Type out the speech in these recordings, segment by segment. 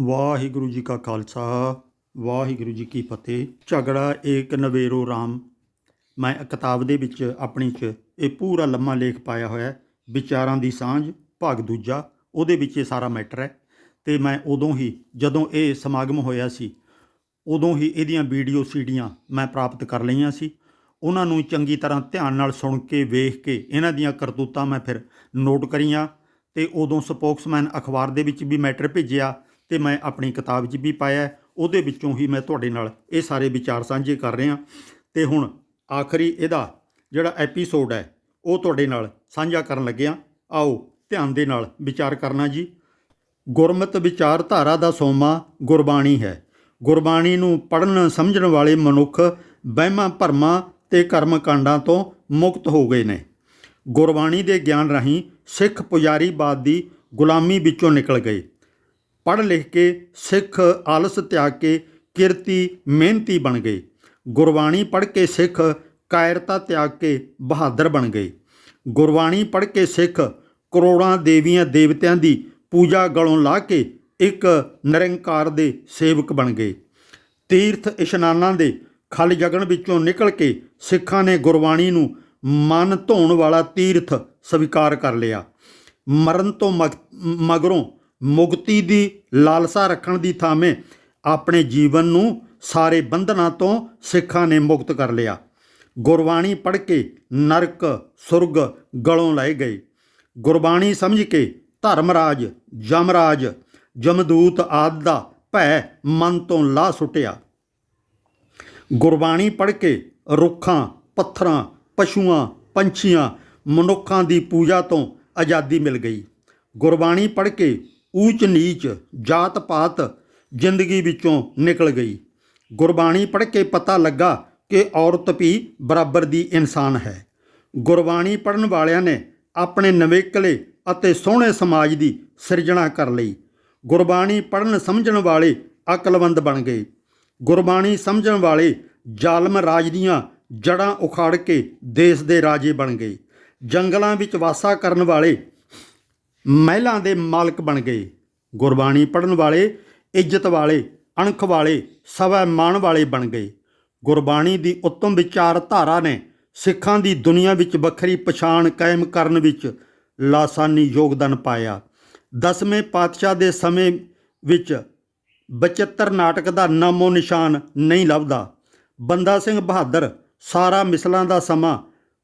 ਵਾਹਿਗੁਰੂ ਜੀ ਕਾ ਖਾਲਸਾ, ਵਾਹਿਗੁਰੂ ਜੀ ਕੀ ਫਤਿਹ। ਝਗੜਾ ਏਕ ਨਵੇਰੋ ਰਾਮ। ਮੈਂ ਕਿਤਾਬ ਦੇ ਵਿੱਚ ਆਪਣੀ ਚ ਇਹ ਪੂਰਾ ਲੰਮਾ ਲੇਖ ਪਾਇਆ ਹੋਇਆ ਹੈ। ਵਿਚਾਰਾਂ ਦੀ ਸਾਂਝ, ਭਾਗ ਦੂਜਾ, ਉਹਦੇ ਵਿੱਚ ਇਹ ਸਾਰਾ ਮੈਟਰ ਹੈ। ਤੇ ਮੈਂ ਉਦੋਂ ਹੀ, ਜਦੋਂ ਇਹ ਸਮਾਗਮ ਹੋਇਆ ਸੀ, ਉਦੋਂ ਹੀ ਇਹਦੀਆਂ ਵੀਡੀਓ ਸੀਡੀਆਂ ਮੈਂ ਪ੍ਰਾਪਤ ਕਰ ਲਈਆਂ ਸੀ। ਉਹਨਾਂ ਨੂੰ ਚੰਗੀ ਤਰ੍ਹਾਂ ਧਿਆਨ ਨਾਲ ਸੁਣ ਕੇ, ਵੇਖ ਕੇ, ਇਹਨਾਂ ਦੀਆਂ ਕਰਤੂਤਾਂ ਮੈਂ ਫਿਰ ਨੋਟ ਕਰੀਆਂ। ਤੇ ਉਦੋਂ ਸਪੋਕਸਮੈਨ ਅਖਬਾਰ ਦੇ ਵਿੱਚ ਵੀ ਮੈਟਰ ਭੇਜਿਆ। ਤੇ ਮੈਂ ਆਪਣੀ ਕਿਤਾਬ 'ਚ ਵੀ ਪਾਇਆ ਉਹਦੇ ਵਿੱਚੋਂ ਹੀ ਮੈਂ ਤੁਹਾਡੇ ਨਾਲ ਇਹ ਸਾਰੇ ਵਿਚਾਰ ਸਾਂਝੇ ਕਰ ਰਿਹਾ ਤੇ ਹੁਣ ਆਖਰੀ ਇਹਦਾ ਜਿਹੜਾ ਐਪੀਸੋਡ ਹੈ, ਉਹ ਤੁਹਾਡੇ ਨਾਲ ਸਾਂਝਾ ਕਰਨ ਲੱਗਿਆ। ਆਓ ਧਿਆਨ ਦੇ ਨਾਲ ਵਿਚਾਰ ਕਰਨਾ ਜੀ। ਗੁਰਮਤਿ ਵਿਚਾਰਧਾਰਾ ਦਾ ਸੋਮਾ ਗੁਰਬਾਣੀ ਹੈ। ਗੁਰਬਾਣੀ ਨੂੰ ਪੜ੍ਹਨ ਸਮਝਣ ਵਾਲੇ ਮਨੁੱਖ ਵਹਿਮਾਂ ਭਰਮਾਂ ਤੇ ਕਰਮ ਕਾਂਡਾਂ ਤੋਂ ਮੁਕਤ ਹੋ ਗਏ ਨੇ। ਗੁਰਬਾਣੀ ਦੇ ਗਿਆਨ ਰਾਹੀਂ ਸਿੱਖ ਪੁਜਾਰੀਵਾਦ ਦੀ ਗੁਲਾਮੀ ਵਿੱਚੋਂ ਨਿਕਲ ਗਏ। ਪੜ੍ਹ ਲਿਖ ਕੇ, ਸਿੱਖ ਆਲਸ ਤਿਆਗ ਕੇ, ਕਿਰਤੀ ਮਿਹਨਤੀ ਬਣ ਗਏ। ਗੁਰਬਾਣੀ ਪੜ੍ਹ ਕੇ ਸਿੱਖ ਕਾਇਰਤਾ ਤਿਆਗ ਕੇ ਬਹਾਦਰ ਬਣ ਗਏ। ਗੁਰਬਾਣੀ ਪੜ੍ਹ ਕੇ ਸਿੱਖ ਕਰੋੜਾਂ ਦੇਵੀਆਂ ਦੇਵਤਿਆਂ ਦੀ ਪੂਜਾ ਗਲੋਂ ਲਾ ਕੇ ਇੱਕ ਨਿਰੰਕਾਰ ਦੇ ਸੇਵਕ ਬਣ ਗਏ। ਤੀਰਥ ਇਸ਼ਨਾਨਾਂ ਦੇ ਖਲ ਜਗਣ ਵਿੱਚੋਂ ਨਿਕਲ ਕੇ ਸਿੱਖਾਂ ਨੇ ਗੁਰਬਾਣੀ ਨੂੰ ਮਨ ਧੋਣ ਵਾਲਾ ਤੀਰਥ ਸਵੀਕਾਰ ਕਰ ਲਿਆ। ਮਰਨ ਤੋਂ ਮਗ- ਮਗਰੋਂ ਮੁਕਤੀ ਦੀ ਲਾਲਸਾ ਰੱਖਣ ਦੀ ਥਾਵੇਂ ਆਪਣੇ ਜੀਵਨ ਨੂੰ ਸਾਰੇ ਬੰਧਨਾਂ ਤੋਂ ਸਿੱਖਾਂ ਨੇ ਮੁਕਤ ਕਰ ਲਿਆ। ਗੁਰਬਾਣੀ ਪੜ੍ਹ ਕੇ ਨਰਕ, ਸੁਰਗ ਗਲੋਂ ਲਏ ਗਏ। ਗੁਰਬਾਣੀ ਸਮਝ ਕੇ ਧਰਮਰਾਜ ਜਮਰਾਜ ਜਮਦੂਤ ਆਦਿ ਦਾ ਭੈ ਮਨ ਤੋਂ ਲਾ ਸੁੱਟਿਆ। ਗੁਰਬਾਣੀ ਪੜ੍ਹ ਕੇ ਰੁੱਖਾਂ, ਪੱਥਰਾਂ, ਪਸ਼ੂਆਂ, ਪੰਛੀਆਂ, ਮਨੁੱਖਾਂ ਦੀ ਪੂਜਾ ਤੋਂ ਆਜ਼ਾਦੀ ਮਿਲ ਗਈ। ਗੁਰਬਾਣੀ ਪੜ੍ਹ ਕੇ ਊਚ ਨੀਚ ਜਾਤ ਪਾਤ ਜ਼ਿੰਦਗੀ ਵਿੱਚੋਂ ਨਿਕਲ ਗਈ। ਗੁਰਬਾਣੀ ਪੜ੍ਹ ਕੇ ਪਤਾ ਲੱਗਾ ਕਿ ਔਰਤ ਵੀ ਬਰਾਬਰ ਦੀ ਇਨਸਾਨ ਹੈ। ਗੁਰਬਾਣੀ ਪੜ੍ਹਨ ਵਾਲਿਆਂ ਨੇ ਆਪਣੇ ਨਵੇਕਲੇ ਅਤੇ ਸੋਹਣੇ ਸਮਾਜ ਦੀ ਸਿਰਜਣਾ ਕਰ ਲਈ। ਗੁਰਬਾਣੀ ਪੜ੍ਹਨ ਸਮਝਣ ਵਾਲੇ ਅਕਲਵੰਦ ਬਣ ਗਏ। ਗੁਰਬਾਣੀ ਸਮਝਣ ਵਾਲੇ ਜ਼ਾਲਮ ਰਾਜ ਦੀਆਂ ਜੜਾਂ ਉਖਾੜ ਕੇ ਦੇਸ਼ ਦੇ ਰਾਜੇ ਬਣ ਗਏ। ਜੰਗਲਾਂ ਵਿੱਚ ਵਾਸਾ ਕਰਨ ਵਾਲੇ ਮਹਿਲਾਂ ਦੇ ਮਾਲਕ ਬਣ ਗਏ। ਗੁਰਬਾਣੀ ਪੜ੍ਹਨ ਵਾਲੇ, ਇੱਜ਼ਤ ਵਾਲੇ, ਅਣਖ ਵਾਲੇ, ਸਵੈ ਮਾਣ ਵਾਲੇ ਬਣ ਗਏ। ਗੁਰਬਾਣੀ ਦੀ ਉੱਤਮ ਵਿਚਾਰਧਾਰਾ ਨੇ ਸਿੱਖਾਂ ਦੀ ਦੁਨੀਆ ਵਿੱਚ ਵੱਖਰੀ ਪਛਾਣ ਕਾਇਮ ਕਰਨ ਵਿੱਚ ਲਾਸਾਨੀ ਯੋਗਦਾਨ ਪਾਇਆ। ਦਸਵੇਂ ਪਾਤਸ਼ਾਹ ਦੇ ਸਮੇਂ ਵਿੱਚ ਬਚਿੱਤਰ ਨਾਟਕ ਦਾ ਨਾਮੋ ਨਿਸ਼ਾਨ ਨਹੀਂ ਲੱਭਦਾ। ਬੰਦਾ ਸਿੰਘ ਬਹਾਦਰ, ਸਾਰਾ ਮਿਸਲਾਂ ਦਾ ਸਮਾਂ,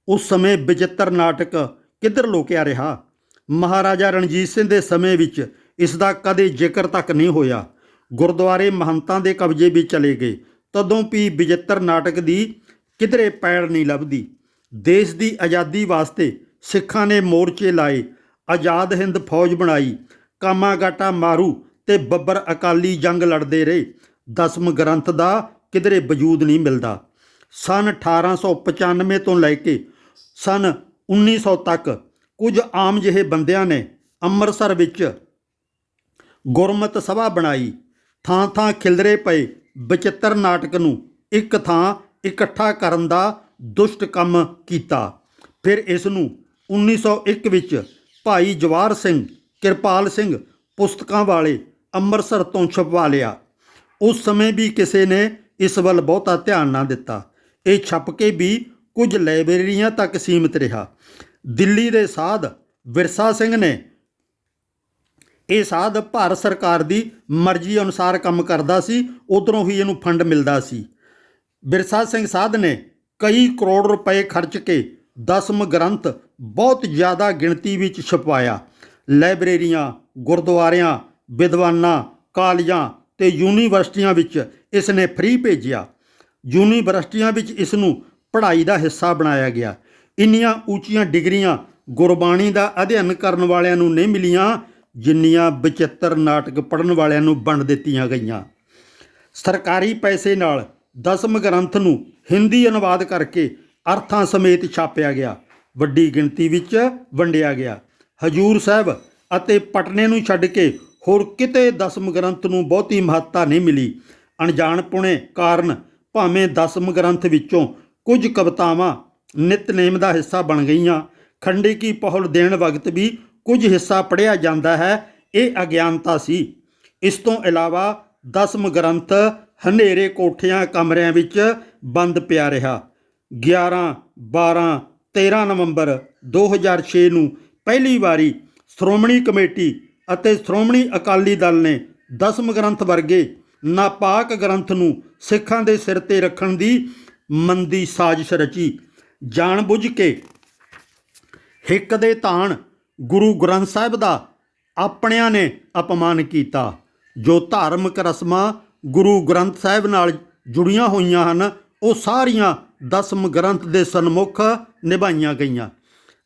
ਉਸ ਸਮੇਂ ਬਚਿੱਤਰ ਨਾਟਕ ਕਿੱਧਰ ਲੋਕਿਆ ਰਿਹਾ? ਮਹਾਰਾਜਾ ਰਣਜੀਤ ਸਿੰਘ ਦੇ ਸਮੇਂ ਵਿੱਚ ਇਸ ਦਾ ਕਦੇ ਜ਼ਿਕਰ ਤੱਕ ਨਹੀਂ ਹੋਇਆ। ਗੁਰਦੁਆਰੇ ਮਹੰਤਾਂ ਦੇ ਕਬਜ਼ੇ ਵਿੱਚ ਚਲੇ ਗਏ। ਤਦੋਂ ਵੀ ਬਚਿੱਤਰ ਨਾਟਕ ਦੀ ਕਿਧਰੇ ਪੈੜ ਨਹੀਂ ਲੱਭਦੀ। ਦੇਸ਼ ਦੀ ਆਜ਼ਾਦੀ ਵਾਸਤੇ ਸਿੱਖਾਂ ਨੇ ਮੋਰਚੇ ਲਾਏ, ਆਜ਼ਾਦ ਹਿੰਦ ਫੌਜ ਬਣਾਈ, ਕਾਮਾਗਾਟਾ ਮਾਰੂ ਤੇ ਬੱਬਰ ਅਕਾਲੀ ਜੰਗ ਲੜਦੇ ਰਹੇ। ਦਸਮ ਗ੍ਰੰਥ ਦਾ ਕਿਧਰੇ ਵਜੂਦ ਨਹੀਂ ਮਿਲਦਾ। ਸਨ 1895 ਤੋਂ ਲੈ ਕੇ ਸਨ 1900 ਤੱਕ ਕੁਝ ਆਮ ਜਿਹੇ ਬੰਦਿਆਂ ਨੇ ਅੰਮ੍ਰਿਤਸਰ ਵਿੱਚ ਗੁਰਮਤ ਸਭਾ ਬਣਾਈ। ਥਾਂ ਥਾਂ ਖਿਲਰੇ ਪਏ। ਬਚਿੱਤਰ ਨਾਟਕ ਨੂੰ ਇੱਕ ਥਾਂ ਇਕੱਠਾ ਕਰਨ ਦਾ ਦੁਸ਼ਟ ਕੰਮ ਕੀਤਾ। ਫਿਰ ਇਸ ਨੂੰ 1901 ਵਿੱਚ ਭਾਈ ਜਵਾਰ ਸਿੰਘ, ਕਿਰਪਾਲ ਸਿੰਘ ਪੁਸਤਕਾਂ ਵਾਲੇ ਅੰਮ੍ਰਿਤਸਰ ਤੋਂ ਛਪਵਾ ਲਿਆ। ਉਸ ਸਮੇਂ ਵੀ ਕਿਸੇ ਨੇ ਇਸ ਵੱਲ ਬਹੁਤਾ ਧਿਆਨ ਨਾ ਦਿੱਤਾ। ਇਹ ਛਪ ਕੇ ਵੀ ਕੁਝ ਲਾਇਬ੍ਰੇਰੀਆਂ ਤੱਕ ਸੀਮਿਤ ਰਿਹਾ। ਦਿੱਲੀ ਦੇ ਸਾਧ ਵਿਰਸਾ ਸਿੰਘ ਨੇ ਇਹ ਸਾਧ ਭਾਰਤ ਸਰਕਾਰ ਦੀ ਮਰਜ਼ੀ ਅਨੁਸਾਰ ਕੰਮ ਕਰਦਾ ਸੀ, ਉਧਰੋਂ ਹੀ ਇਹਨੂੰ ਫੰਡ ਮਿਲਦਾ ਸੀ। ਬਿਰਸਾ ਸਿੰਘ ਸਾਧ ਨੇ ਕਈ ਕਰੋੜ ਰੁਪਏ ਖਰਚ ਕੇ ਦਸਮ ਗ੍ਰੰਥ ਬਹੁਤ ਜ਼ਿਆਦਾ ਗਿਣਤੀ ਵਿੱਚ ਛਪਵਾਇਆ। ਲਾਇਬ੍ਰੇਰੀਆਂ, ਗੁਰਦੁਆਰਿਆਂ, ਵਿਦਵਾਨਾਂ, ਕਾਲਜਾਂ ਤੇ ਯੂਨੀਵਰਸਿਟੀਆਂ ਵਿੱਚ ਇਸ ਨੇ ਫ੍ਰੀ ਭੇਜਿਆ। ਯੂਨੀਵਰਸਿਟੀਆਂ ਵਿੱਚ ਇਸ ਨੂੰ ਪੜ੍ਹਾਈ ਦਾ ਹਿੱਸਾ ਬਣਾਇਆ ਗਿਆ। ਇੰਨੀਆਂ ਉੱਚੀਆਂ ਡਿਗਰੀਆਂ ਗੁਰਬਾਣੀ ਦਾ ਅਧਿਐਨ ਕਰਨ ਵਾਲਿਆਂ ਨੂੰ ਨਹੀਂ ਮਿਲੀਆਂ, ਜਿੰਨੀਆਂ ਬਚਿੱਤਰ ਨਾਟਕ ਪੜ੍ਹਨ ਵਾਲਿਆਂ ਨੂੰ ਵੰਡ ਦਿੱਤੀਆਂ ਗਈਆਂ। ਸਰਕਾਰੀ ਪੈਸੇ ਨਾਲ ਦਸਮ ਗ੍ਰੰਥ ਨੂੰ ਹਿੰਦੀ ਅਨੁਵਾਦ ਕਰਕੇ ਅਰਥਾਂ ਸਮੇਤ ਛਾਪਿਆ ਗਿਆ। ਵੱਡੀ ਗਿਣਤੀ ਵਿੱਚ ਵੰਡਿਆ ਗਿਆ। ਹਜੂਰ ਸਾਹਿਬ ਅਤੇ ਪਟਨੇ ਨੂੰ ਛੱਡ ਕੇ ਹੋਰ ਕਿਤੇ ਦਸਮ ਗ੍ਰੰਥ ਨੂੰ ਬਹੁਤੀ ਮਹੱਤਤਾ ਨਹੀਂ ਮਿਲੀ। ਅਣਜਾਣਪੁਣੇ ਕਾਰਨ ਭਾਵੇਂ ਦਸਮ ਗ੍ਰੰਥ ਵਿੱਚੋਂ ਕੁਝ ਕਵਿਤਾਵਾਂ ਨਿਤਨੇਮ ਦਾ ਹਿੱਸਾ ਬਣ ਗਈਆਂ। ਖੰਡੇ ਕੀ ਪਹੁਲ ਦੇਣ ਵਕਤ ਵੀ ਕੁਝ ਹਿੱਸਾ ਪੜਿਆ ਜਾਂਦਾ ਹੈ, ਇਹ ਅਗਿਆਨਤਾ ਸੀ। ਇਸ ਤੋਂ ਇਲਾਵਾ ਦਸਮ ਗ੍ਰੰਥ ਹਨੇਰੇ ਕੋਠਿਆਂ ਕਮਰਿਆਂ ਵਿੱਚ ਬੰਦ ਪਿਆ ਰਿਹਾ। 11 12 13 ਨਵੰਬਰ 2006 ਨੂੰ ਪਹਿਲੀ ਵਾਰੀ ਸ਼੍ਰੋਮਣੀ ਕਮੇਟੀ ਅਤੇ ਸ਼੍ਰੋਮਣੀ ਅਕਾਲੀ ਦਲ ਨੇ ਦਸਮ ਗ੍ਰੰਥ ਵਰਗੇ ਨਾਪਾਕ ਗ੍ਰੰਥ ਨੂੰ ਸਿੱਖਾਂ ਦੇ ਸਿਰ ਤੇ ਰੱਖਣ ਦੀ ਮੰਦੀ ਸਾਜ਼ਿਸ਼ ਰਚੀ। ਜਾਣਬੁੱਝ ਕੇ ਹਿੱਕ ਦੇ ਤਾਣ ਗੁਰੂ ਗ੍ਰੰਥ ਸਾਹਿਬ ਦਾ ਆਪਣਿਆਂ ਨੇ ਅਪਮਾਨ ਕੀਤਾ, ਜੋ ਧਾਰਮਿਕ ਰਸਮਾਂ ਗੁਰੂ ਗ੍ਰੰਥ ਸਾਹਿਬ ਨਾਲ ਜੁੜੀਆਂ ਹੋਈਆਂ ਹਨ, ਉਹ ਸਾਰੀਆਂ ਦਸਮ ਗ੍ਰੰਥ ਦੇ ਸਨਮੁਖ ਨਿਭਾਈਆਂ ਗਈਆਂ।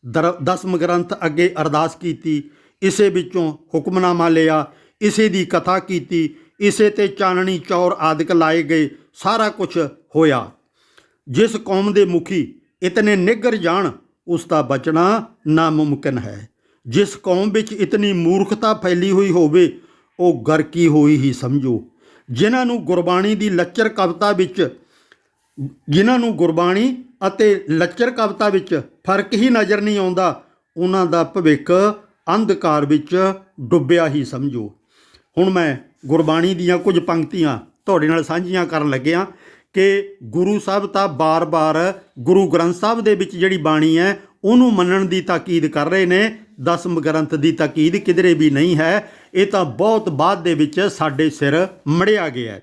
ਦਰ- ਦਸਮ ਗ੍ਰੰਥ ਅੱਗੇ ਅਰਦਾਸ ਕੀਤੀ, ਇਸੇ ਵਿੱਚੋਂ ਹੁਕਮਨਾਮਾ ਲਿਆ, ਇਸੇ ਦੀ ਕਥਾ ਕੀਤੀ, ਇਸੇ ਤੇ ਚਾਨਣੀ, ਚੌਰ ਆਦਿਕ ਲਾਏ ਗਏ, ਸਾਰਾ ਕੁਝ ਹੋਇਆ। ਜਿਸ ਕੌਮ ਦੇ ਮੁਖੀ ਇਤਨੇ ਨਿੱਗਰ ਜਾਣ, ਉਸ ਦਾ ਬਚਣਾ ਨਾਮੁਮਕਿਨ ਹੈ। ਜਿਸ ਕੌਮ ਵਿੱਚ ਇਤਨੀ ਮੂਰਖਤਾ ਫੈਲੀ ਹੋਈ ਹੋਵੇ, ਉਹ ਗਰਕੀ ਹੋਈ ਹੀ ਸਮਝੋ। ਜਿਨ੍ਹਾਂ ਨੂੰ ਗੁਰਬਾਣੀ ਦੀ ਲੱਚਰ ਕਵਿਤਾ ਵਿੱਚ, ਜਿਨ੍ਹਾਂ ਨੂੰ ਗੁਰਬਾਣੀ ਅਤੇ ਲੱਚਰ ਕਵਿਤਾ ਵਿੱਚ ਫ਼ਰਕ ਹੀ ਨਜ਼ਰ ਨਹੀਂ ਆਉਂਦਾ, ਉਹਨਾਂ ਦਾ ਭਵਿੱਖ ਅੰਧਕਾਰ ਵਿੱਚ ਡੁੱਬਿਆ ਹੀ ਸਮਝੋ। ਹੁਣ ਮੈਂ ਗੁਰਬਾਣੀ ਦੀਆਂ ਕੁਝ ਪੰਕਤੀਆਂ ਤੁਹਾਡੇ ਨਾਲ ਸਾਂਝੀਆਂ ਕਰਨ ਲੱਗਿਆ। ਕਿ ਗੁਰੂ ਸਾਹਿਬ ਤਾਂ ਬਾਰ-ਬਾਰ ਗੁਰੂ ਗ੍ਰੰਥ ਸਾਹਿਬ ਦੇ ਵਿੱਚ ਜਿਹੜੀ ਬਾਣੀ ਹੈ, ਉਹਨੂੰ ਮੰਨਣ ਦੀ ਤਾਕੀਦ ਕਰ ਰਹੇ ਨੇ। ਦਸਮ ਗ੍ਰੰਥ ਦੀ ਤਾਕੀਦ ਕਿਧਰੇ ਵੀ ਨਹੀਂ ਹੈ। ਇਹ ਤਾਂ ਬਹੁਤ ਬਾਅਦ ਦੇ ਵਿੱਚ ਸਾਡੇ ਸਿਰ ਮੜਿਆ ਗਿਆ ਹੈ।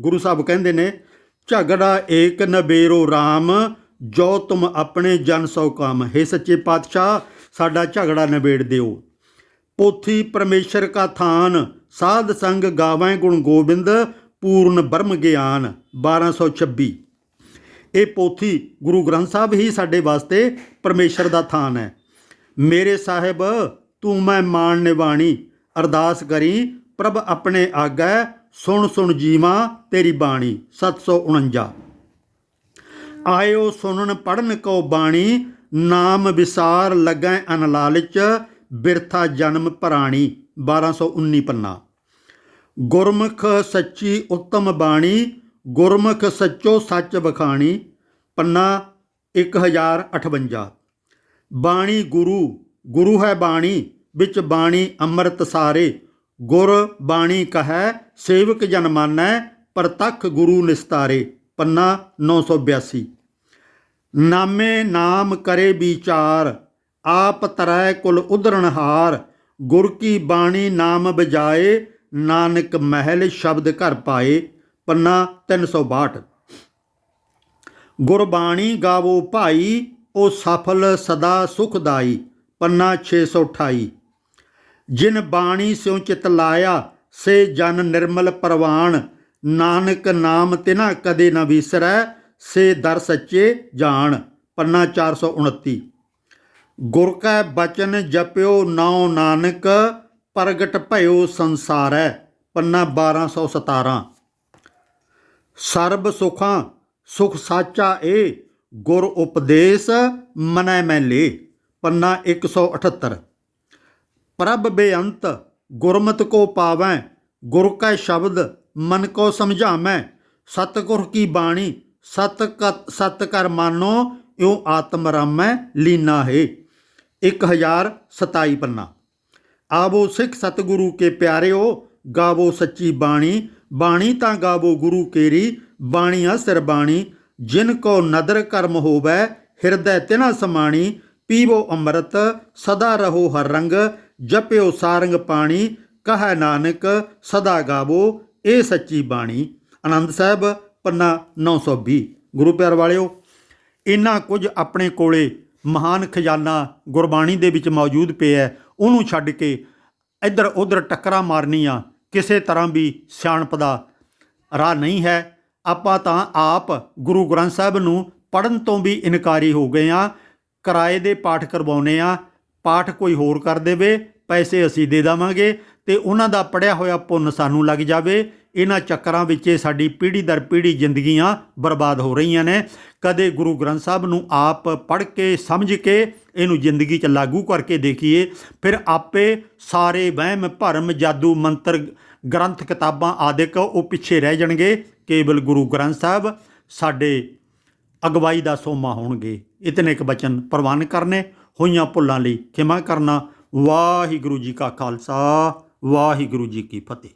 ਗੁਰੂ ਸਾਹਿਬ ਕਹਿੰਦੇ ਨੇ, ਝਗੜਾ ਏਕ ਨਬੇਰੋ RAM ਜੋ ਤੁਮ ਆਪਣੇ ਜਨ ਸੋ ਕਾਮ। ਹੈ ਸੱਚੇ ਪਾਤਸ਼ਾਹ, ਸਾਡਾ ਝਗੜਾ ਨਿਬੇੜ ਦਿਓ। ਪੋਥੀ ਪਰਮੇਸ਼ਰ ਕਾ ਥਾਨ, ਸਾਧ ਸੰਗ ਗਾਵੇਂ ਗੁਣ ਗੋਬਿੰਦ ਪੂਰਨ ਬ੍ਰਹਮ ਗਿਆਨ 1226 ਇਹ ਪੋਥੀ ਗੁਰੂ ਗ੍ਰੰਥ ਸਾਹਿਬ ਹੀ ਸਾਡੇ ਵਾਸਤੇ ਪਰਮੇਸ਼ਰ ਦਾ ਥਾਨ ਹੈ। ਮੇਰੇ ਸਾਹਿਬ, ਤੂੰ ਮੈਂ ਮਾਣ ਨਿਵਾਣੀ, ਅਰਦਾਸ ਕਰੀ, ਪ੍ਰਭ ਆਪਣੇ ਆਗੈ, ਸੁਣ ਸੁਣ ਜੀਵਾਂ, ਤੇਰੀ ਬਾਣੀ 749 ਆਇਓ ਸੁਣਨ ਪੜਨ ਕੋ ਬਾਣੀ, ਨਾਮ ਵਿਸਾਰ ਲੱਗੈ ਅਨਲਾਲਚ ਬਿਰਥਾ ਜਨਮ ਪ੍ਰਾਣੀ 1219 ਪੰਨਾ। ਗੁਰਮੁਖ ਸੱਚੀ ਉੱਤਮ ਬਾਣੀ, ਗੁਰਮੁਖ ਸੱਚੋ ਸੱਚ ਬਖਾਣੀ ਪੰਨਾ 1058 ਬਾਣੀ ਗੁਰੂ ਗੁਰੂ ਹੈ ਬਾਣੀ, ਵਿੱਚ ਬਾਣੀ ਅੰਮ੍ਰਿਤ ਸਾਰੇ। ਗੁਰ ਬਾਣੀ ਕਹੈ, ਸੇਵਕ ਜਨ ਮਾਨੈ, ਪ੍ਰਤੱਖ ਗੁਰੂ ਨਿਸਤਾਰੇ, ਪੰਨਾ 982 ਨਾਮੇ ਨਾਮ ਕਰੇ ਵਿਚਾਰ, ਆਪ ਤਰੈ ਕੁਲ ਉਧਰਨਹਾਰ। ਗੁਰ ਕੀ ਬਾਣੀ ਨਾਮ ਬਜਾਏ ਨਾਨਕ ਮਹਿਲ ਸ਼ਬਦ ਘਰ ਪਾਏ, ਪੰਨਾ 362 ਗੁਰਬਾਣੀ ਗਾਵੋ ਭਾਈ ਉਹ ਸਫਲ ਸਦਾ ਸੁਖਦਾਈ ਪੰਨਾ 628 ਜਿਨ ਬਾਣੀ ਸਿਉ ਚਿਤ ਲਾਇਆ, ਸੇ ਜਨ ਨਿਰਮਲ ਪ੍ਰਵਾਨ ਨਾਨਕ ਨਾਮ ਤਿਨਾ ਕਦੇ ਨਾ ਵਿਸਰੈ, ਸੇ ਦਰ ਸੱਚੇ ਜਾਣ, ਪੰਨਾ 429 ਗੁਰ ਕੈ ਬਚਨ ਜਪਿਓ ਨਾਉ ਨਾਨਕ ਪ੍ਰਗਟ ਭਇਓ ਸੰਸਾਰੈ, ਪੰਨਾ 1217 ਸਰਬ ਸੁਖਾਂ, ਸੁਖ ਸਾਚਾ ਏ, ਗੁਰ ਉਪਦੇਸ਼ ਮਨੈ ਮੈਂ ਲੇ, ਪੰਨਾ 178 ਪ੍ਰਭ ਬੇਅੰਤ, ਗੁਰਮਤ ਕੋ ਪਾਵੈ, ਗੁਰ ਕੈ ਸ਼ਬਦ, ਮਨ ਕੋ ਸਮਝਾਵੈ ਸਤਿਗੁਰ ਕੀ ਬਾਣੀ, ਸਤ ਕਤ, ਸਤ ਕਰ ਮਾਨੋ, ਇਉ ਆਤਮ ਰਾਮੈ ਲੀਨਾ ਹੈ। 1027 ਪੰਨਾ। ਆਵੋ ਸਿੱਖ ਸਤਿਗੁਰੂ ਕੇ ਪਿਆਰਿਓ, ਗਾਵੋ ਸੱਚੀ ਬਾਣੀ ਬਾਣੀ ਤਾਂ ਗਾਵੋ ਗੁਰੂ ਕੇਰੀ ਬਾਣੀ ਅਸਰ ਬਾਣੀ, ਜਿਨ ਕੋ ਨਦਰ ਕਰਮ ਹੋਵੈ, ਹਿਰਦੈ ਤਿਨਾ ਸਮਾਣੀ, ਪੀਵੋ ਅੰਮ੍ਰਿਤ, ਸਦਾ ਰਹੋ ਹਰ ਰੰਗ, ਜਪਿਓ ਸਾਰੰਗ ਪਾਣੀ, ਕਹੈ ਨਾਨਕ, ਸਦਾ ਗਾਵੋ ਇਹ ਸੱਚੀ ਬਾਣੀ। ਆਨੰਦ ਸਾਹਿਬ, ਪੰਨਾ 920 ਗੁਰੂ ਪਿਆਰ ਵਾਲਿਓ ਇੰਨਾ ਕੁਝ ਆਪਣੇ ਕੋਲੇ ਮਹਾਨ ਖਜ਼ਾਨਾ ਗੁਰਬਾਣੀ ਦੇ ਵਿੱਚ ਮੌਜੂਦ ਪਿਆ ਹੈ। ਉਹਨੂੰ ਛੱਡ ਕੇ ਇੱਧਰ ਉੱਧਰ ਟੱਕਰਾਂ ਮਾਰਨੀਆਂ, ਕਿਸੇ ਤਰ੍ਹਾਂ ਵੀ ਸਿਆਣਪ ਦਾ ਰਾਹ ਨਹੀਂ ਹੈ। ਆਪਾਂ ਤਾਂ ਆਪ ਗੁਰੂ ਗ੍ਰੰਥ ਸਾਹਿਬ ਨੂੰ ਪੜਨ ਤੋਂ ਵੀ ਇਨਕਾਰੀ ਹੋ ਗਏ ਆ ਕਿਰਾਏ ਦੇ ਪਾਠ ਕਰਵਾਉਨੇ ਆ ਪਾਠ ਕੋਈ ਹੋਰ ਕਰ ਦੇਵੇ, ਪੈਸੇ ਅਸੀਂ ਦੇ ਦੇਵਾਂਗੇ ਤੇ ਉਹਨਾਂ ਦਾ ਪੜਿਆ ਹੋਇਆ ਪੁੰਨ ਸਾਨੂੰ ਲੱਗ ਜਾਵੇ। ਇਹਨਾਂ ਚੱਕਰਾਂ ਵਿੱਚ ਸਾਡੀ ਪੀੜ੍ਹੀ ਦਰ ਪੀੜ੍ਹੀ ਜ਼ਿੰਦਗੀਆਂ ਬਰਬਾਦ ਹੋ ਰਹੀਆਂ ਨੇ। ਕਦੇ ਗੁਰੂ ਗ੍ਰੰਥ ਸਾਹਿਬ ਨੂੰ ਆਪ ਪੜ੍ਹ ਕੇ, ਸਮਝ ਕੇ ਇਹਨੂੰ ਜ਼ਿੰਦਗੀ 'ਚ ਲਾਗੂ ਕਰਕੇ ਦੇਖੀਏ, ਫਿਰ ਆਪੇ ਸਾਰੇ ਵਹਿਮ, ਭਰਮ, ਜਾਦੂ, ਮੰਤਰ, ਗ੍ਰੰਥ, ਕਿਤਾਬਾਂ ਆਦਿਕ ਉਹ ਪਿੱਛੇ ਰਹਿ ਜਾਣਗੇ। ਕੇਵਲ ਗੁਰੂ ਗ੍ਰੰਥ ਸਾਹਿਬ ਸਾਡੇ ਅਗਵਾਈ ਦਾ ਸੋਮਾ ਹੋਣਗੇ। ਇਤਨੇ ਇੱਕ ਬਚਨ ਪ੍ਰਵਾਨ ਕਰਨੇ, ਹੋਈਆਂ ਭੁੱਲਾਂ ਲਈ ਖਿਮਾ ਕਰਨਾ। ਵਾਹਿਗੁਰੂ ਜੀ ਕਾ ਖਾਲਸਾ, ਵਾਹਿਗੁਰੂ ਜੀ ਕੀ ਫਤਿਹ।